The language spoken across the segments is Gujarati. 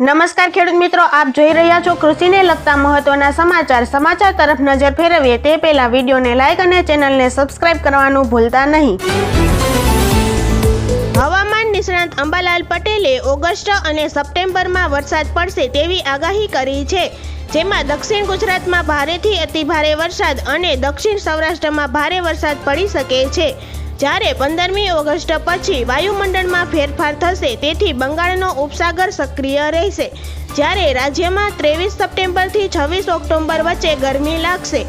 નમસ્કાર ખેડૂત મિત્રો, આપ જોઈ રહ્યા છો કૃષિને લગતા મહત્વના સમાચાર. સમાચાર તરફ નજર ફેરવીએ તે પહેલા વિડીયોને લાઇક અને ચેનલને સબસ્ક્રાઇબ કરવાનું ભૂલતા નહીં. હવામાન નિષ્ણાંત અંબાલાલ પટેલે ઓગસ્ટ અને સપ્ટેમ્બરમાં વરસાદ પડશે તેવી આગાહી કરી છે, જેમાં દક્ષિણ ગુજરાતમાં ભારેથી અતિભારે વરસાદ અને દક્ષિણ સૌરાષ્ટ્રમાં ભારે વરસાદ પડી શકે છે. જ્યારે પંદરમી ઓગસ્ટ પછી વાયુમંડળમાં ફેરફાર થશે, તેથી બંગાળનો ઉપસાગર સક્રિય રહેશે. જ્યારે રાજ્યમાં ત્રેવીસ સપ્ટેમ્બરથી છવ્વીસ ઓક્ટોબર વચ્ચે ગરમી લાગશે.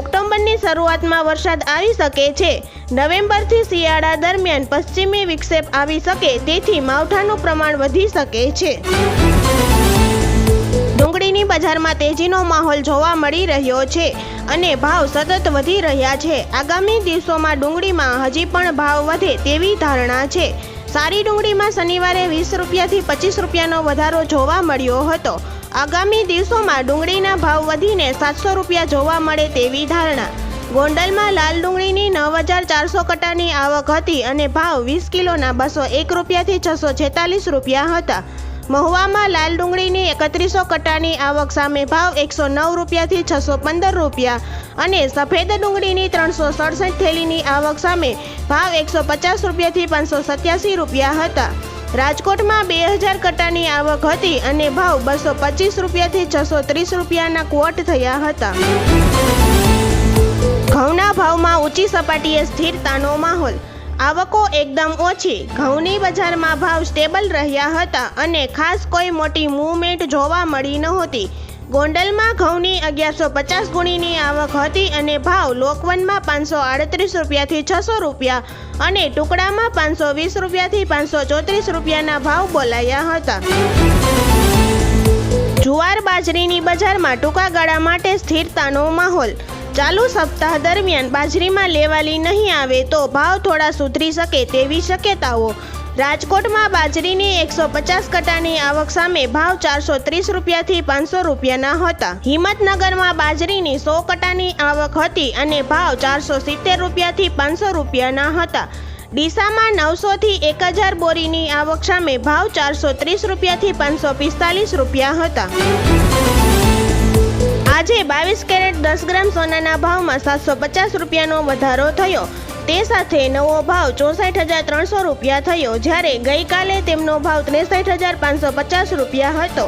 ઓક્ટોબરની શરૂઆતમાં વરસાદ આવી શકે છે. નવેમ્બરથી શિયાળા દરમિયાન પશ્ચિમી વિક્ષેપ આવી શકે, તેથી માવઠાનું પ્રમાણ વધી શકે છે. ડુંગળીની બજારમાં તેજીનો માહોલ જોવા મળી રહ્યો છે અને ભાવ સતત વધી રહ્યા છે. આગામી દિવસોમાં ડુંગળીમાં હજી પણ ભાવ વધે તેવી ધારણા છે. સારી ડુંગળીમાં શનિવારે વીસ રૂપિયાથી પચીસ રૂપિયાનો વધારો જોવા મળ્યો હતો. આગામી દિવસોમાં ડુંગળીના ભાવ વધીને સાતસો રૂપિયા જોવા મળે તેવી ધારણા. ગોંડલમાં લાલ ડુંગળીની નવ હજાર ચારસો કટાની આવક હતી અને ભાવ વીસ કિલોના બસો એક રૂપિયાથી છસો છેતાલીસ રૂપિયા હતા. મહુવામાં લાલ ડુંગળીની એકત્રીસો કટાની આવક સામે ભાવ એકસો નવ રૂપિયાથી છસો પંદર રૂપિયા અને સફેદ ડુંગળીની ત્રણસો સડસઠ થેલીની આવક સામે ભાવ એકસો પચાસ રૂપિયાથી પાંચસો સત્યાસી રૂપિયા હતા. રાજકોટમાં બે હજાર કટાની આવક હતી અને ભાવ બસો પચીસ રૂપિયાથી છસો ત્રીસ રૂપિયાના ક્વોટ થયા હતા. ઘઉંના ભાવમાં ઊંચી સપાટીએ સ્થિરતાનો માહોલ આવકો એકદમ ઓછી. ઘઉંની બજારમાં ભાવ સ્ટેબલ રહ્યા હતા અને ખાસ કોઈ મોટી મૂવમેન્ટ જોવા મળી નહોતી. ગોંડલમાં ઘઉંની અગિયારસો પચાસ ગુણીની આવક હતી અને ભાવ લોકવનમાં પાંચસો આડત્રીસ રૂપિયાથી છસો રૂપિયા અને ટુકડામાં પાંચસો વીસ રૂપિયાથી પાંચસો ચોત્રીસ રૂપિયાના ભાવ બોલાયા હતા. જુવાર બાજરીની બજારમાં ટૂંકા ગાળા માટે સ્થિરતાનો માહોલ. ચાલુ સપ્તાહ દરમિયાન બાજરીમાં લેવાલી નહીં આવે તો ભાવ થોડા સુધરી શકે તેવી શક્યતાઓ. રાજકોટમાં બાજરીની એકસો પચાસ કટાની આવક સામે ભાવ ચારસો ત્રીસ રૂપિયાથી પાંચસો રૂપિયાના હતા. હિંમતનગરમાં બાજરીની સો કટાની આવક હતી અને ભાવ ચારસો સિત્તેર રૂપિયાથી પાંચસો રૂપિયાના હતા. ડીસામાં નવસોથી એક હજાર બોરીની આવક સામે ભાવ ચારસો ત્રીસ રૂપિયાથી પાંચસો પિસ્તાલીસ રૂપિયા હતા. આજે બાવીસ કેરેટ દસ ગ્રામ સોનાના ભાવમાં સાતસો પચાસ રૂપિયાનો વધારો થયો. તે સાથે નવો ભાવ ચોસઠ હજાર ત્રણસો રૂપિયા થયો. જ્યારે ગઈકાલે તેમનો ભાવ ત્રેસઠ હજાર પાંચસો પચાસ રૂપિયા હતો.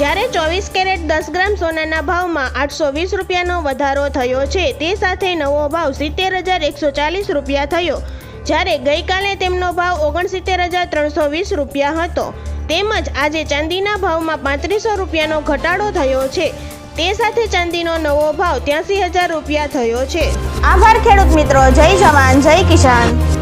જ્યારે ચોવીસ કેરેટ દસ ગ્રામ સોનાના ભાવમાં આઠસો વીસ રૂપિયાનો વધારો થયો છે. તે સાથે નવો ભાવ સિત્તેર હજાર એકસો ચાલીસ રૂપિયા થયો. જ્યારે ગઈકાલે તેમનો ભાવ ઓગણસિત્તેર હજાર ત્રણસો વીસ રૂપિયા હતો. તેમજ આજે ચાંદીના ભાવમાં પાંત્રીસો રૂપિયાનો ઘટાડો થયો છે. તે સાથે ચાંદીનો નવો ભાવ ત્યાસી હજાર રૂપિયા થયો છે. આભાર ખેડૂત મિત્રો. જય જવાન, જય કિસાન.